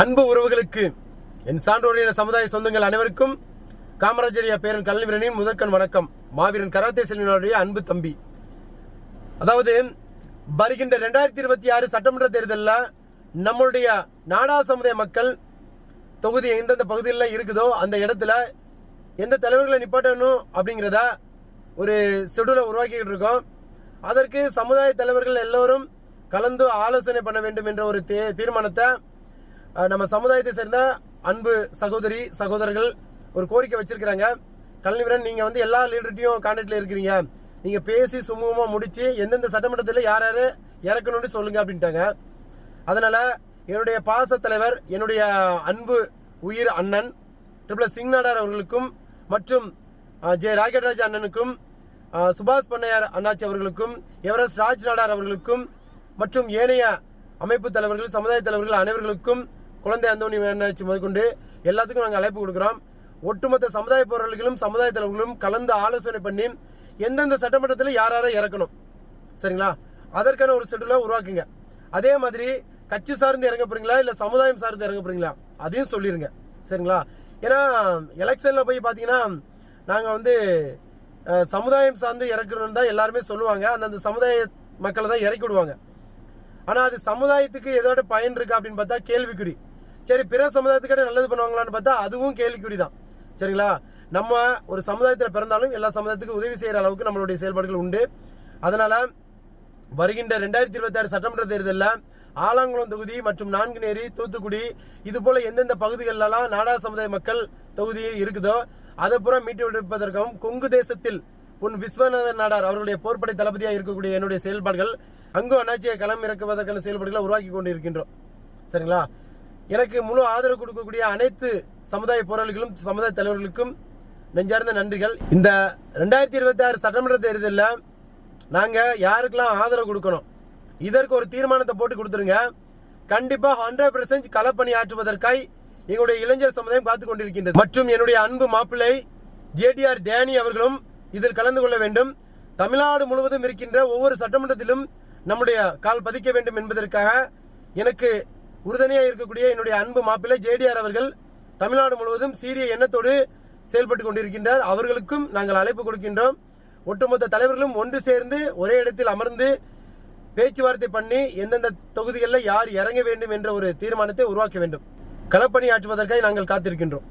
அன்பு உறவுகளுக்கு என் சான்றோரின சமுதாய சொந்தங்கள் அனைவருக்கும் காமராஜரியா பேரன் கல்விரனின் முதற்கண் வணக்கம். மாவீரன் கராத்தே செல்வனுடைய அன்பு தம்பி. அதாவது வருகின்ற ரெண்டாயிரத்தி இருபத்தி ஆறு சட்டமன்ற தேர்தலில் நம்மளுடைய நாடா சமுதாய மக்கள் தொகுதி எந்தெந்த பகுதியில் இருக்குதோ அந்த இடத்துல எந்த தலைவர்களை நிப்பாட்டணும் அப்படிங்கிறத ஒரு ஷெடியூலை உருவாக்கிக்கிட்டு இருக்கோம். அதற்கு சமுதாய தலைவர்கள் எல்லோரும் கலந்து ஆலோசனை பண்ண வேண்டும் என்ற ஒரு தே தீர்மானத்தை நம்ம சமுதாயத்தை சேர்ந்த அன்பு சகோதரி சகோதரர்கள் ஒரு கோரிக்கை வச்சிருக்கிறாங்க. கல்விவரன் நீங்க வந்து எல்லா லீடர்கிட்டையும் கான்டாக்ட்ல இருக்கிறீங்க. நீங்க பேசி சுமூகமா முடிச்சு எந்தெந்த சட்டமன்றத்தில் யார் யாரு இறக்கணும்னு சொல்லுங்க அப்படின்ட்டாங்க. அதனால என்னுடைய பாச தலைவர் என்னுடைய அன்பு உயிர் அண்ணன் ட்ரிபிள் சிங் நாடார் அவர்களுக்கும் மற்றும் அஹ், ஜெய ராகேட்ராஜ் அண்ணனுக்கும் சுபாஷ் பண்ணையார் அண்ணாச்சி அவர்களுக்கும் எவரெஸ்ட் ராஜ் நாடார் அவர்களுக்கும் மற்றும் ஏனைய அமைப்பு தலைவர்கள் சமுதாய தலைவர்கள் அனைவர்களுக்கும் குழந்தை அந்தோணி அண்ணாச்சி முதற்கொண்டு எல்லாத்துக்கும் நாங்கள் அழைப்பு கொடுக்குறோம். ஒட்டுமொத்த சமுதாய பொருள்களும் சமுதாய தலைவர்களும் கலந்து ஆலோசனை பண்ணி எந்தெந்த சட்டமன்றத்தில் யார் யாரை இறக்கணும். சரிங்களா? அதற்கான ஒரு ஷெடியூலை உருவாக்குங்க. அதே மாதிரி கட்சி சார்ந்து இறங்க போறீங்களா? இல்லை சமுதாயம் சார்ந்து இறங்க போறீங்களா? அதையும் சொல்லிருங்க. சரிங்களா? ஏன்னா எலெக்ஷனில் போய் பார்த்தீங்கன்னா நாங்கள் வந்து சமுதாயம் சார்ந்து இறக்குறோம்னு தான் எல்லாருமே சொல்லுவாங்க. அந்தந்த சமுதாய மக்களை தான் இறக்கி விடுவாங்க. ஆனால் அது சமுதாயத்துக்கு ஏதோட பயன் இருக்கு அப்படின்னு பார்த்தா கேள்விக்குறி. சரி பிற சமுதாயத்துக்கிட்ட நல்லது பண்ணுவாங்களான்னு பார்த்தா அதுவும் கேள்விக்குறி தான் சரிங்களா? நம்ம ஒரு சமுதாயத்தில் பிறந்தாலும் எல்லா சமுதாயத்துக்கும் உதவி செய்கிற அளவுக்கு நம்மளுடைய செயல்பாடுகள் உண்டு. அதனால் வருகின்ற ரெண்டாயிரத்தி இருபத்தி ஆறு சட்டமன்ற தேர்தலில் ஆலாங்குளம் தொகுதி மற்றும் நான்குநேரி தூத்துக்குடி இது போல எந்தெந்த பகுதிகளெல்லாம் நாடா சமுதாய மக்கள் தொகுதி இருக்குதோ அதை புறம் மீட்டு விடுப்பதற்கும் கொங்கு தேசத்தில் பொன் விஸ்வநாதன் நாடார் அவருடைய போர்ப்படை தளபதியாக இருக்கக்கூடிய என்னுடைய செயல்பாடுகள் அங்கு அண்ணாச்சியை களம் இறக்குவதற்கான செயல்பாடுகளை உருவாக்கி கொண்டு இருக்கின்றோம் சரிங்களா? எனக்கு முழு ஆதரவு கொடுக்கக்கூடிய அனைத்து சமுதாய போராளிகளும் சமுதாய தலைவர்களுக்கும் நெஞ்சார்ந்த நன்றிகள். இந்த ரெண்டாயிரத்தி இருபத்தி ஆறு சட்டமன்ற தேர்தலில் நாங்கள் யாருக்கெல்லாம் ஆதரவு கொடுக்கணும்? இதற்கு ஒரு தீர்மானத்தை போட்டு கொடுத்துருங்க. கண்டிப்பாக ஹண்ட்ரட் பெர்சன்ட் களப்பணி ஆற்றுவதற்காய் எங்களுடைய இளைஞர் சமுதாயம் காத்துக் கொண்டிருக்கின்றது. மற்றும் என்னுடைய அன்பு மாப்பிள்ளை ஜேடிஆர் டேனி அவர்களும் இதில் கலந்து கொள்ள வேண்டும். தமிழ்நாடு முழுவதும் இருக்கின்ற ஒவ்வொரு சட்டமன்றத்திலும் நம்முடைய கால் பதிக்க வேண்டும் என்பதற்காக எனக்கு உறுதுணையாக இருக்கக்கூடிய என்னுடைய அன்பு மாப்பிள்ளை ஜேடிஆர் அவர்கள் தமிழ்நாடு முழுவதும் சீரிய எண்ணத்தோடு செயல்பட்டு கொண்டிருக்கின்றார். அவர்களுக்கும் நாங்கள் அழைப்பு கொடுக்கின்றோம். ஒட்டுமொத்த தலைவர்களும் ஒன்று சேர்ந்து ஒரே இடத்தில் அமர்ந்து பேச்சுவார்த்தை பண்ணி எந்தெந்த தொகுதிகளில் யார் இறங்க வேண்டும் என்ற ஒரு தீர்மானத்தை உருவாக்க வேண்டும். களப்பணி ஆற்றுவதற்காக நாங்கள் காத்திருக்கின்றோம்.